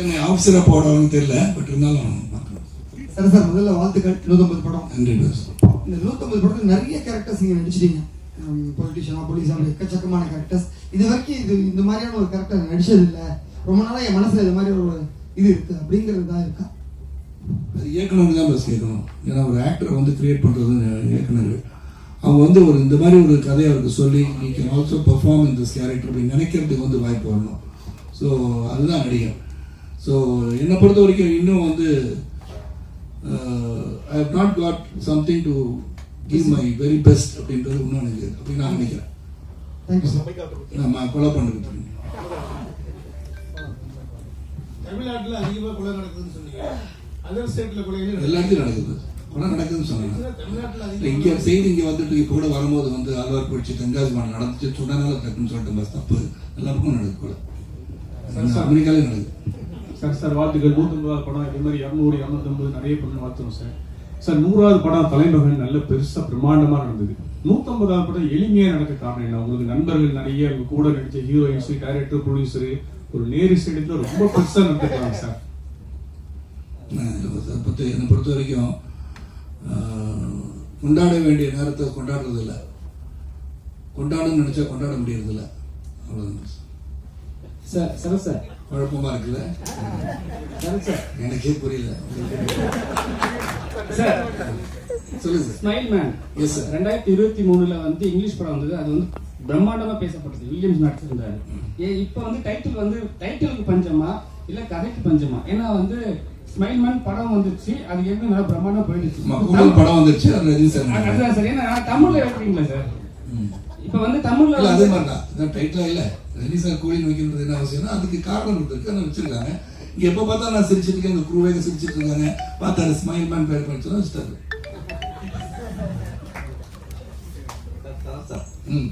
என்னை ஆஃபீஸராக போடுவாங்கன்னு தெரியல பட் இருந்தாலும் சார் சார் முதல்ல வாழ்த்துக்கள். நூற்றம்பது படம். நன்றி பாஸ் இந்த நூற்றம்பது படத்துல நிறைய கேரக்டர்ஸ் நீங்க நடிச்சிட்டீங்க. பொலிட்டிஷியனா போலீஸா எக்கச்சக்கமான கேரக்டர்ஸ் இது வரைக்கும் இது இந்த மாதிரியான ஒரு கேரக்டர் நடிச்சது இல்ல ரொம்ப நாளா என் மனசுல இது மாதிரி ஒரு இது இருக்கு. அப்படிங்கிறது தான் இருக்கா? அது இயக்குனர் தான் பஸ் கேட்கணும். ஏன்னா ஒரு ஆக்டரை வந்து கிரியேட் பண்ணுறது இயக்குனர் அவங்க வந்து ஒரு இந்த மாதிரி ஒரு கதையை அவருக்கு சொல்லி நீ can also perform in this character அப்படி நினைக்கிறதுக்கு வந்து வாய்ப்பு வரணும். ஸோ அதுதான் நடிகர். ஸோ என்னை பொறுத்த வரைக்கும் இன்னும் வந்து I have not got something to give my very best அப்படின்றது இன்னும் எனக்கு அப்படின்னு நான் நினைக்கிறேன். நம்ம கொலை பண்ணுறது தமிழ்நாட்டுல அதிகமா கொலை நடக்குதுன்னு சொன்னீங்க. அதர் கொலைகள் இடத்துலையும் நடக்குது. கொலை நடக்குதுன்னு சொன்னாங்க. இங்க செய்தி இங்க வந்துட்டு இப்போ கூட வரும்போது வந்து ஆழ்வார் போயிடுச்சு தென்காசி மாநிலம் நடந்துச்சு. சுடனால டக்குன்னு சொல்லிட்டு பஸ் தப்பு எல்லா பக்கமும் நடக்குது கூட அமெரிக்காலே நடக்குது. சார் சார் வாழ்த்துக்கள். நூற்றம்பதாவது படம் இதே மாதிரி இரநூறு இரநூத்தம்பது நிறைய படம் வாழ்த்துறோம் சார். சார் நூறாவது படம் தலைமகன் நல்ல பெருசா பிரம்மாண்டமா நடந்தது. நூற்றம்பதாவது படம் எளிமையா நடக்க காரணம் என்ன? உங்களுக்கு நண்பர்கள் நிறைய கூட நடிச்ச ஹீரோயின்ஸ் டைரக்டர் ப்ரொடியூசர் ஒரு நேரு ஸ்டேடியத்தில் ரொம்ப பெருசா நடந்துருக்காங்க சார். பொறுத்த என்னை பொறுத்த வரைக்கும் கொண்டாட வேண்டிய நேரத்தை கொண்டாடுறது இல்ல கொண்டாடணும்னு நினைச்சா கொண்டாட முடியறது இல்ல அவ்வளவுதான் சார். Sir sir. குழப்பமா இருக்குல்ல? சார் சார் எனக்கே புரியல. சார் சொல்லுங்க sir. Smile man Yes, sir. ரெண்டாயிரத்தி இருபத்தி மூணுல வந்து இங்கிலீஷ் படம் வந்தது. அது வந்து பிரம்மாண்டமா பேசப்பட்டது. வில்லியம்ஸ் நடிச்சிருந்தாரு ஏ இப்போ வந்து டைட்டில் வந்து டைட்டிலுக்கு பஞ்சமா? இல்ல கதைக்கு பஞ்சமா? ஏன்னா வந்து ஸ்மைல் மேன் படம் வந்துச்சு அது எப்படி நல்லா பிரம்மாண்டமா போயிடுச்சு படம் வந்துருச்சு. சார். அதுதான் சார். ஏன்னா தமிழ்ல வைக்கிறீங்களா சார். இப்போ வந்து தமிழ்ல இல்ல அதே மாதிரி தான் டைட்டிலா இல்ல. ரஜினி சார் கூலி வைக்கிறது என்ன அவசியம்னா அதுக்கு காரணம் இருக்கு அதை வச்சிருக்காங்க. இங்க எப்ப பார்த்தா நான் சிரிச்சிட்டு இருக்கேன். இந்த குருவே சிரிச்சிட்டு இருக்காங்க. பார்த்தா ஸ்மைல் மேன் பேர் பண்ணி வச்சுட்டாரு. Sir, sir. ம்.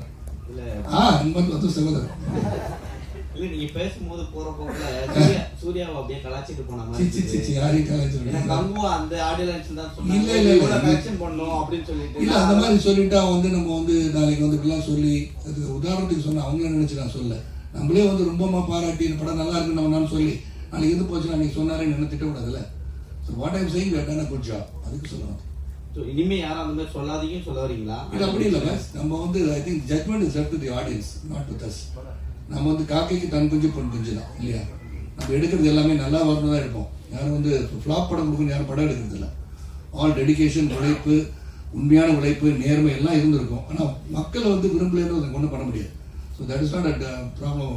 இல்ல. ஆ மாதிரி வந்து சகோதரர் நீங்க பேசும்போது போற போக்குல சூர்யா சூர்யாவை அப்படியே கலாச்சிட்டு போன மாதிரி கங்குவா அந்த ஆடியன்ஸ் தான் இல்ல, சொன்னாங்க இல்ல, இல்ல. இவ்வளவு கலெக்ஷன் பண்ணோம் அப்படின்னு சொல்லிட்டு. இல்ல அந்த மாதிரி சொல்லிட்டா வந்து நம்ம வந்து நாளைக்கு வந்து இப்படிலாம் சொல்லி அது உதாரணத்துக்கு சொன்ன அவங்க நினைச்சு நான் சொல்ல நம்மளே வந்து ரொம்பமா பாராட்டி இந்த படம் நல்லா இருக்கு நம்ம சொல்லி நாளைக்கு எது போச்சு அன்னைக்கு சொன்னாரே என்ன திட்டக்கூடாதுல்ல ஸோ வாட் ஐம் சேயிங் வேட்டான குட் ஜாப் அதுக்கு So, இனிமே யாரும் அந்த மாதிரி சொல்லாதீங்கன்னு சொல்ல வரீங்களா? இது அப்படி இல்லை நம்ம வந்து I think judgement is left the audience not with us நம்ம வந்து காக்கைக்கு தன் குஞ்சு பொன் குஞ்சு தான் இல்லையா? நம்ம எடுக்கிறது எல்லாமே நல்லா வரணும் தான் எடுப்போம் யாரும் வந்து ஃப்ளாப் படம் கொடுக்கணும் யாரும் படம் எடுக்கிறது இல்லை. ஆல் டெடிகேஷன் உழைப்பு உண்மையான உழைப்பு நேர்மை எல்லாம் இருந்திருக்கும். ஆனால் மக்கள் வந்து விரும்பலைன்னு அதை ஒன்றும் பண்ண முடியாது. So that is not a problem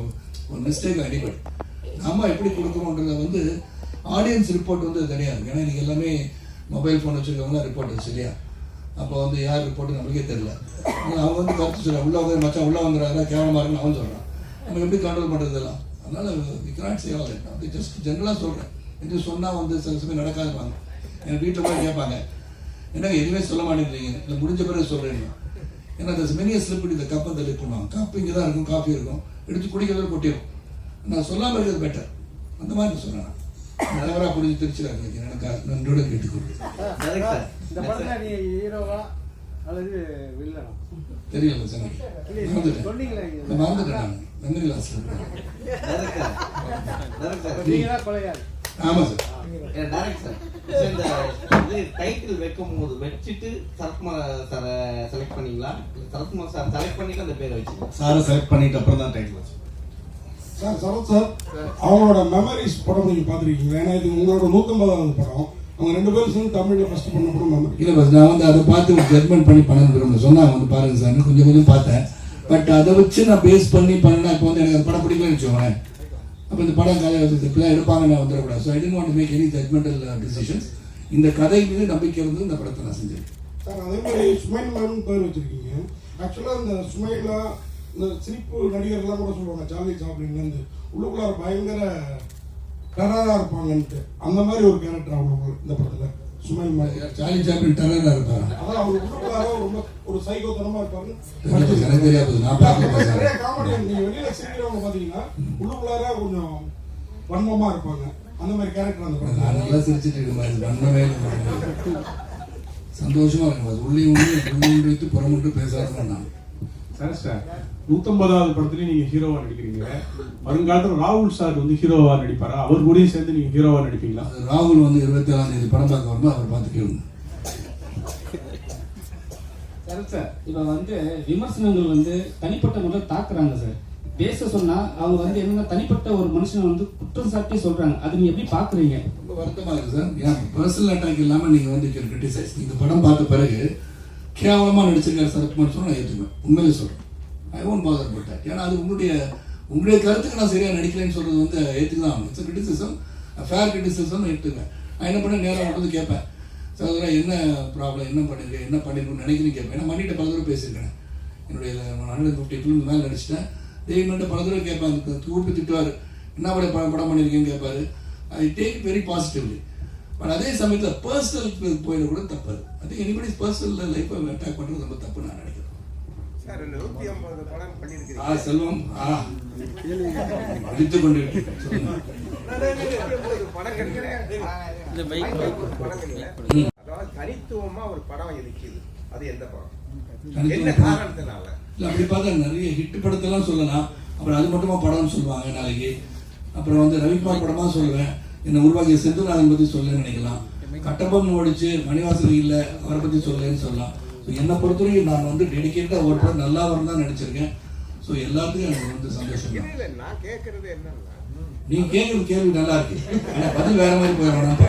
ஒரு மிஸ்டேக் அடிபட் நம்ம எப்படி கொடுக்குறோன்றத வந்து ஆடியன்ஸ் ரிப்போர்ட் வந்து தனியாக ஏன்னா இன்றைக்கி எல்லாமே மொபைல் ஃபோன் வச்சுருக்கவங்களாம் ரிப்போர்ட் சரியா அப்போ வந்து யார் ரிப்போர்ட் நம்மளுக்கே தெரியல. அவன் அவங்க வந்து கருத்து சொல்ல உள்ள வந்து மச்சான் உள்ளே வந்துடுறாங்க கேவலமாக இருக்குன்னு அவன் சொல்கிறான் நம்ம எப்படி கண்ட்ரோல் பண்ணுறது இதெல்லாம் அதனால வி கனாட் ஆல் ஜஸ்ட் ஜென்ரலாக சொல்கிறேன் என்று சொன்னால் வந்து சில சமயம் நடக்காதுப்பாங்க என் வீட்டில் போய் கேட்பாங்க. என்னங்க எதுவுமே சொல்ல மாட்டேங்கிறீங்க. இல்லை முடிஞ்ச பிறகு சொல்கிறேன் ஏன்னா அந்த மெனி ஸ்லிப் இந்த கப்பை தள்ளி பண்ணுவாங்க. கப் இங்கே தான் இருக்கும் காஃபி இருக்கும். எடுத்து குடிக்கிறத கொட்டிடும் நான் சொல்லாமல் இருக்கிறது பெட்டர் அந்த மாதிரி சொன்னேன் தலைவராக புரிஞ்சு திருச்சிடாங்க எனக்கு நன்றோட கேட்டுக்கொள்கிறேன் அல்லது வில்லனா தெரியல சொன்னீங்களே மறந்துட்டேன் மெமரி லாஸ். நீங்க தான் கொலையாளி. ஆமாம் சார். இந்த டைட்டில் வைக்கும் போது வச்சுட்டு சரத்குமார் சாரை செலக்ட் பண்ணீங்களா? சரத்குமார் சார் செலக்ட் பண்ணிட்டு அந்த பேரை வச்சீங்களா சாரை செலக்ட் பண்ணிட்டு அப்புறம் தான் டைட்டில் வச்சு. சார் சரத் சார் அவங்களோட மெமரிஸ் படம் நீங்க பாத்திருக்கீங்க ஏன்னா இது உங்களோட நூத்தம்பதாவது படம். அவங்க ரெண்டு பேரும் சேர்ந்து தமிழ்ல ஃபர்ஸ்ட் பண்ண படம் மெமரி இல்லை பஸ் நான் வந்து அதை பார்த்து ஜட்மெண்ட் பண்ணி பண்ண விரும்பல சொன்னாங்க வந்து பாருங்க சார் கொஞ்சம் கொஞ்சம் பார்த்தேன். பட் அதை வச்சு நான் பேஸ் பண்ணி பண்ணினா. இப்போ வந்து எனக்கு அந்த படம் பிடிக்கலன்னு வச்சுக்கோங்களேன். அப்போ இந்த படம் கதை இப்படிலாம் எடுப்பாங்க நான் வந்துடக்கூடாது. So I don't want make any judgemental decisions இந்த கதை மீது நம்பிக்கை இருந்து இந்த படத்தை நான் செஞ்சேன். சார் அதே மாதிரி சுமைல் மேம் பேர் வச்சிருக்கீங்க. ஆக்சுவலா இந்த சுமைலா இந்த சிரிப்பு நடிகர்லாம் கூட சொல்லுவாங்க சார்லி சாப்ளின்ல இருந்து உள்ளுக்குள்ளார பயங்கர டரரா இருப்பாங்கன்ட்டு. அந்த மாதிரி ஒரு கேரக்டர் அவங்க இந்த படத்துல. சுமைல் மாதிரி. சார்லி சாப்பிட்டு டெரராக இருப்பாங்க அதான் அவர் உள்ளுக்குள்ளார ரொம்ப ஒரு சைக்கோத்தனமா இருப்பாரு. தெரியல, எனக்கு தெரியாது. நான் பார்க்கல சார். நிறைய காமெடி நீங்க வெளியில சிரிக்கிறவங்க பாத்தீங்கன்னா உள்ளுக்குள்ளார கொஞ்சம் வன்மமா இருப்பாங்க. அந்த மாதிரி கேரக்டர் அந்த நான் படத்துல நல்லா சிரிச்சிட்டு இருக்கேன் பாரு, பண்ணவே இல்லை. சந்தோஷமா இருக்கு பாரு. உள்ளே உண்டு உள்ளே வைத்து புறமுண்டு பேசாத நான். சார் சார் நூத்தம்பதாவது படத்துலயும் நீங்க ஹீரோவா நடிக்கிறீங்க வருங்காலத்துல ராகுல் சார் வந்து ஹீரோவா நடிப்பாரா அவர் கூடயும் சேர்ந்து நீங்க ஹீரோவா நடிப்பீங்களா ராகுல் வந்து இருபத்தி ஏழாம் தேதி படம் பார்க்க வரும்போது அவர் பார்த்து கேளுங்க. சார் சார் இப்போ வந்து விமர்சனங்கள் வந்து தனிப்பட்ட முறையில் தாக்குறாங்க சார் பேச சொன்னா அவங்க வந்து என்னன்னா தனிப்பட்ட ஒரு மனுஷனை வந்து குற்றம் சாட்டி சொல்றாங்க. அது நீங்க எப்படி பாக்குறீங்க? ரொம்ப வருத்தமா இருக்கு சார் ஏன் பர்சனல் அட்டாக் இல்லாம நீங்க வந்து கிரிட்டிசைஸ் இந்த படம் பார்த்த பிறகு கேவலமாக நடிச்சிருக்காரு சரத்குமார் சொன்னால் நான் ஏற்றுக்குவேன் உண்மையிலே சொல்கிறேன் ஐ ஒன்ட் பாதர் பட் ஏன்னா அது உங்களுடைய உங்களுடைய கருத்துக்கு நான் சரியாக நடிக்கலைன்னு சொல்கிறது வந்து ஏற்றுக்கு தான் இட்ஸ் கிரிட்டிசிசம் ஃபேர் கிரிட்டிசிசம் எடுத்துக்குவேன் நான் என்ன பண்ண நேராக மட்டும் வந்து கேட்பேன். சகோதரா என்ன ப்ராப்ளம் என்ன பண்ணிருக்கேன் என்ன பண்ணிருக்கேன்னு நினைக்கிறேன்னு கேட்பேன். ஏன்னா மணிகிட்ட பல தடவை பேசியிருக்கேன். என்னுடைய ஹண்ட்ரட் ஃபிஃப்டி ஃபிலிம் மேலே நடிச்சிட்டேன். தெய்வம்கிட்ட பல தடவை கேட்பேன். அதுக்கு கூப்பிட்டு திட்டுவார். என்ன படம் படம் படம் பண்ணியிருக்கேன்னு கேட்பாரு. I take very positively but அதே சமயத்தில் பர்சனல் போயிட கூட தப்பு. அது அது எனிபடி பர்சனல் லைஃப்பை அட்டாக் பண்ணுறது ரொம்ப தப்பு நான் நினைக்கிறேன். ஆ செல்வம் ஆ. அடித்துக் கொண்டு சொல்லுங்க அதாவது தனித்துவமா ஒரு படம் இருக்குது அது எந்த படம்? என்ன? காரணத்தினால? இல்லை அப்படி பார்த்தா நிறைய ஹிட் படத்தெல்லாம் சொல்லலாம். அப்புறம் அது மட்டுமா படம்னு சொல்லுவாங்க நாளைக்கு. அப்புறம் வந்து ரவிக்குமார் படமா சொல்லுவேன். என்ன உருவாக்கிய செந்துநாதன் பற்றி சொல்லணும்னு நினைக்கலாம். கட்டபொம்மன் ஓடிச்சு மணிவாசல் இல்லை அவரை பற்றி சொல்லலன்னு சொல்லலாம். ஸோ என்னை பொறுத்தவரைக்கும் நான் வந்து டெடிக்கேட்டாக ஒரு படம் நல்லா வரும் தான் நடிச்சிருக்கேன் ஸோ எல்லாத்துக்கும் எனக்கு வந்து சந்தோஷம் தான். நான் கேக்குறது என்னன்னா நீங்க கேட்குற கேள்வி நல்லா இருக்கு. ஆனா பதில் வேற மாதிரி போயிடணும்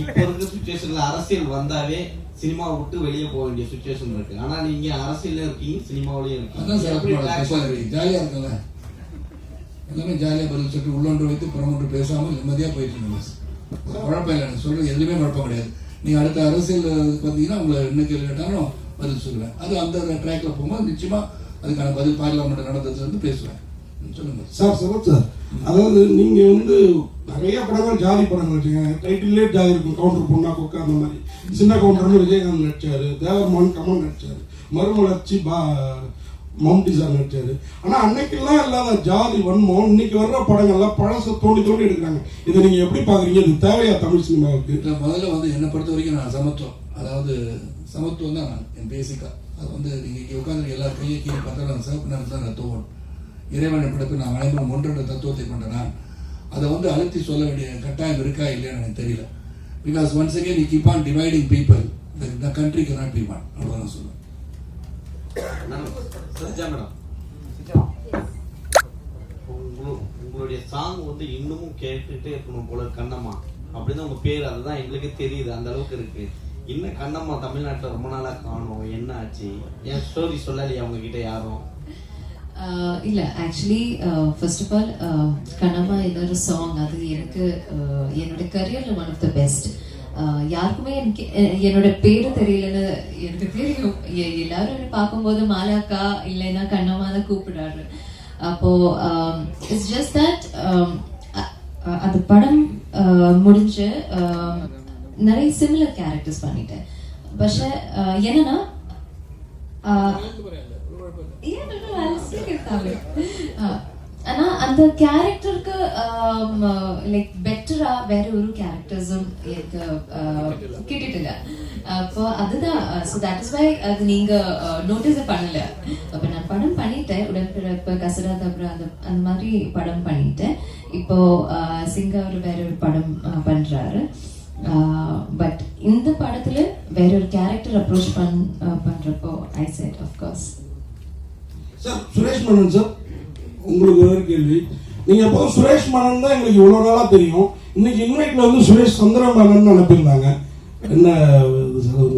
இப்போ இருக்க சுச்சுவேஷன்ல அரசியல் வந்தாவே சினிமாவை விட்டு வெளியே போக வேண்டிய சுச்சுவேஷன் இருக்கு. ஆனா நீங்க அரசியல்ல இருக்கீங்க சினிமாவிலயும் இருக்கீங்க. ஜாலியாக இருக்குல்ல எல்லாமே ஜாலியாக பதில் சொல்லிட்டு உள்ளொன்று வைத்து புறமொன்று பேசாமல் நிம்மதியாக போயிட்டு இருந்தோம் குழப்பம் இல்லை சொல்கிறது எதுவுமே குழப்பம் கிடையாது. நீங்கள் அடுத்த அரசியல் பார்த்தீங்கன்னா உங்களை என்ன கேள்வி கேட்டாலும் பதில் சொல்லுவேன். அது அந்த ட்ராக்ல போகும்போது நிச்சயமாக அதுக்கான பதில் பார்லிமெண்ட் நடந்ததுல இருந்து பேசுவேன். சொல்லுங்கள் சொல்லுங்க. சார் சரத் சார் அதாவது நீங்க வந்து நிறைய படங்கள் ஜாதி படங்கள் வச்சுக்கோங்க. டைட்டிலே ஜாதி இருக்கும். கவுண்டர் பொண்ணா கொக்கா அந்த மாதிரி. சின்ன கவுண்டர்னு விஜயகாந்த் நடிச்சாரு தேவர்மான் கமல் நடிச்சாரு மறுமலர்ச்சி பா மம்டி நடிச்சாரு ஆனால் அன்னைக்கெல்லாம் இல்லாத ஜாதி வன்மம் இன்னைக்கு வர்ற படங்கள்லாம் பழசை தோண்டி தோண்டி எடுக்கிறாங்க. இதை நீங்கள் எப்படி பார்க்குறீங்க? இது தேவையா தமிழ் சினிமாவுக்கு? இதுல முதல்ல வந்து என்னை பொறுத்த வரைக்கும் நான் சமத்துவம். அதாவது சமத்துவம் தான் நான் என் பேசிக்காக அது வந்து நீங்கள் இங்கே உட்காந்து எல்லா கையை கீழே பார்த்தா நான் சிவப்பு நேரத்தில் தான் நான் தோணும். இறைவனை படைப்பு நான் அனைவரும் ஒன்றென்ற தத்துவத்தை கொண்ட அதை வந்து அழுத்தி சொல்ல வேண்டிய கட்டாயம் இருக்கா இல்லையான்னு எனக்கு தெரியல. Because once again you keep on dividing people the country cannot be one. அவ்வளோதான் சொல்லுவேன் சத்யா மேடம்? உங்களு- உங்களுடைய சாங் வந்து இன்னமும் கேட்டுட்டே இருக்கணும் போல கண்ணம்மா. அப்படின்னு உங்க பேர் அதுதான் எங்களுக்கே தெரியுது அந்த அளவுக்கு இருக்கு. இன்னும் கண்ணம்மா தமிழ்நாட்டுல ரொம்ப நாளா காணோம் என்ன ஆச்சு? என் ஸ்டோரி சொல்லலையா அவங்க கிட்ட யாரும்? ஆஹ் இல்ல actually first of all Kannamma இன்னொரு சாங் அது எனக்கு என்னோட கரியர்ல ஒன் ஆஃப் த பெஸ்ட் யாருக்குமே எனக்கு எ- என்னோட பேரு தெரியலன்னு எனக்கு தெரியும் எ- எல்லாரும் என்ன பார்க்கும்போது மாலாக்கா இல்லைன்னா கண்ணம்மா தான் கூப்பிடுறாரு அப்போ இட்ஸ் ஜஸ்ட் தட் அது படம் ஆஹ் முடிஞ்சு ஆஹ் நிறைய சிமிலர் கேரக்டர்ஸ் பண்ணிட்டேன் പക്ഷെ என்னன்னா ஆஹ் Yeah, no, no, ஆனா அந்த கேரக்டருக்கு லைக் பெட்டரா வேற ஒரு கேரக்டர்ஸும் ஆஹ், கிட்டிட்டிല്ല அப்போ அதுதான். ஸோ தட் இஸ் வை அது நீங்க நோட்டீஸ் பண்ணல. அப்ப நான் படம் பண்ணிட்டேன். உடன்பிறப்பு கசடா தப்ரா அந்த அந்த மாதிரி படம் பண்ணிட்டேன். இப்போ ஆஹ், சிங்கா ஒரு வேற ஒரு படம் ஆஹ், பண்றாரு. பட் இந்த படத்துல வேற ஒரு கேரக்டர் அப்ரோச் பண் பண்றப்போ I said of course sir Suresh Menon sir உங்களுக்கு ஒரு கேள்வி? நீங்க எப்போ சுரேஷ் மன்னன் தான் எங்களுக்கு இவ்வளவு நாளா தெரியும். இன்னைக்கு இன்வைட்ல வந்து சுரேஷ் சந்திரமேனன் அனுப்பியிருந்தாங்க. என்ன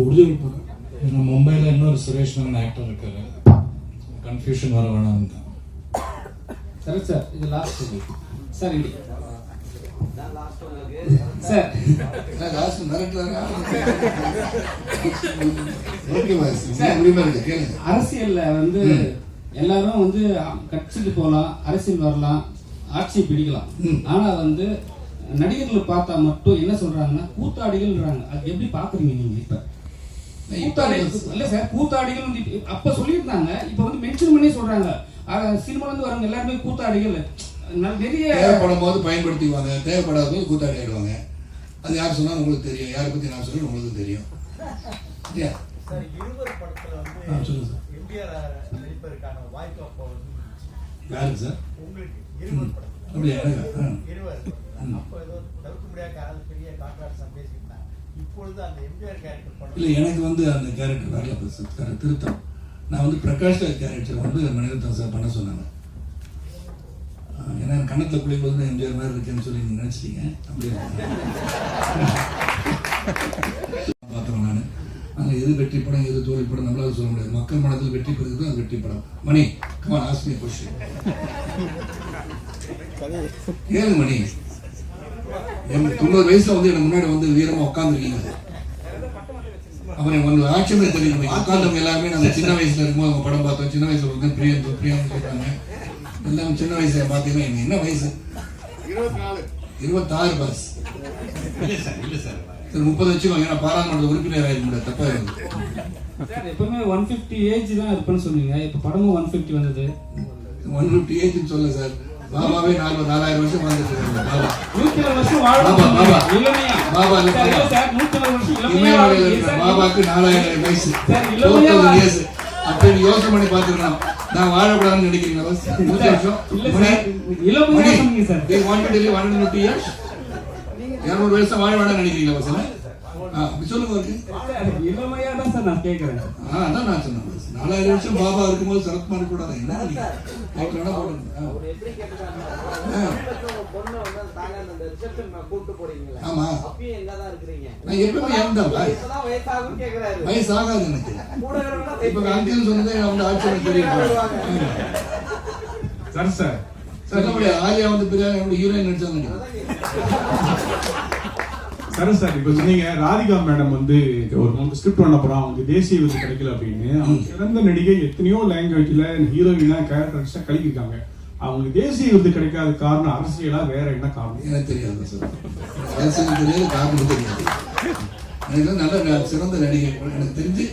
ஒரிஜினல்? இன்னும் மும்பையில் இன்னொரு சுரேஷ் மேனன் ஆக்டர் இருக்காரு. கன்ஃபியூஷன் வர வேணாம் சரி சார் இது லாஸ்ட் சார் இடி சார் அரசியல்ல வந்து எல்லாரும் வந்து கட்சிக்கு போகலாம் அரசியல் வரலாம் ஆட்சியை பிடிக்கலாம். ம். ஆனா வந்து நடிகர்களை பார்த்தா மட்டும் என்ன சொல்றாங்கன்னா கூத்தாடிகள்ன்றாங்க. அது எப்படி பாக்குறீங்க நீங்க இப்ப? கூத்தாடிகள் இல்ல சார் கூத்தாடிகள் வந்து அப்ப சொல்லியிருந்தாங்க இப்ப வந்து மென்ஷன் பண்ணி சொல்றாங்க. சினிமால இருந்து வரவங்க எல்லாருமே கூத்தாடிகள். நிறைய தேவைப்படும் போது பயன்படுத்திக்குவாங்க. தேவைப்படாத போது கூத்தாடி ஆயிடுவாங்க. அது யார் சொன்னாலும் உங்களுக்கு தெரியும். யாரை பத்தி நான் சொல்லி உங்களுக்கு தெரியும். இல்லையா சார் இருவர் படத்துல வந்து. எம்ஜிஆர் நடிப்பதற்கான வாய்ப்பு அப்போ யாருக்கு சார்? உங்களுக்கு இருவர் படத்துல அப்படியா. இருவர். அப்போ ஏதோ தவிர்க்க முடியாத காரணம் பெரிய கான்ட்ராக்ட் பேசிக்கிட்டாங்க இப்பொழுது அந்த எம்ஜிஆர் கேரக்டர் இல்லை எனக்கு வந்து அந்த கேரக்டர் வரல திருத்தம். நான் வந்து பிரகாஷ் கேரக்டர் வந்து மணிரத்னம் சார் பண்ண சொன்னாங்க. ஏன்னா கண்ணத்தில் குளிக்கும்போது எம்ஜிஆர் மாதிரி இருக்குன்னு சொல்லி நீங்கள் நினச்சிட்டீங்க. அப்படியே பார்த்தவன் நான் ஆனால் எது வெற்றி படம் எது தோல்வி படம் நம்மளால சொல்ல முடியாது. மக்கள் மனதில் வெற்றி பெறுகிறது அது வெற்றி படம் மணி கமான் ஆஸ்மி கொஸ்டின் ஏழு மணி. தொண்ணூறு வயசுல வந்து எனக்கு முன்னாடி வந்து வீரமா உட்காந்துருக்கீங்க அப்புறம் உங்களுக்கு ஆட்சியமே தெரியும் உட்காந்தவங்க எல்லாருமே நாங்கள் சின்ன வயசுல இருக்கும்போது அவங்க படம் பார்த்தோம். சின்ன வயசுல வந்து பிரியம் பிரியம் சொல்றாங்க எல்லாம் சின்ன வயசுல பார்த்தீங்கன்னா என்ன வயசு? இருபத்தாறு பாஸ். சரி. முப்பது வச்சுக்கோங்க ஏன்னா பாராளுமன்ற உறுப்பினர் ஆயிருக்க முடியாது தப்பா இருக்கு சார் எப்பவுமே ஒன் ஃபிஃப்டி ஏஜ் தான் இருப்பேன்னு சொன்னீங்க. இப்போ படமும் ஒன் ஃபிஃப்டி வந்தது. ஒன் ஃபிஃப்டி ஏஜ்னு சொல்ல சார். பாபாவே நாலு நாலாயிரம் வருஷம் வாழ்ந்துட்டு இருக்காங்க பாபா. நூத்தி இருபது வருஷம் பாபா, பாபா. பாபா, சார். சார் இளமையா சார், பாபாக்கு நாலாயிரம் வயசு. சார், இளமையா ஃபோர் வா- இயர்ஸ் அப்ப நீ யோசனை பண்ணி பார்த்துக்கலாம். நான் வாழக்கூடாதுன்னு நினைக்கிறீங்களா வருஷம்? இருநூறு வருஷம் வாழ வேண்டாம்னு நினைக்கிறீங்களா ஆ அப்படி சொல்லுங்க சார், இளமையா தான் சார் நான் கேட்கறேன். ஆ அதான் நான் சொன்னேன். நாலாயிரம் வருஷம் பாபா இருக்கும்போது சரத்குமார் கூடாது என்ன வேணா போறீங்களே, ஆமா. நான் எப்பவுமே இறந்தேன். வயசு ஆகாது எனக்கு. கூட இருக்கிறவங்க இப்ப அங்கிள் சொன்னதே வந்து ஆட்சியம் தெரியும். சார் சார் முடியாது ஆலியா வந்து பிரியாணி ஹீரோயின் நடிச்சாங்க சரி சார் இப்போ சொன்னீங்க ராதிகா மேடம் வந்து ஒரு மூணு ஸ்கிரிப்ட் பண்ண போறோம் அவங்க தேசிய விருது கிடைக்கல அப்படின்னு. அவங்க சிறந்த நடிகை எத்தனையோ லாங்குவேஜ்ல ஹீரோயினா கேரக்டர்ஸா கலக்கிருக்காங்க அவங்களுக்கு தேசிய விருது கிடைக்காத காரணம் அரசியலா வேற என்ன காரணம்? எனக்கு தெரியாது சார் அரசியல் தெரியாது காரணம் தெரியாது. எனக்கு நல்ல சிறந்த நடிகை. எனக்கு தெரிஞ்சு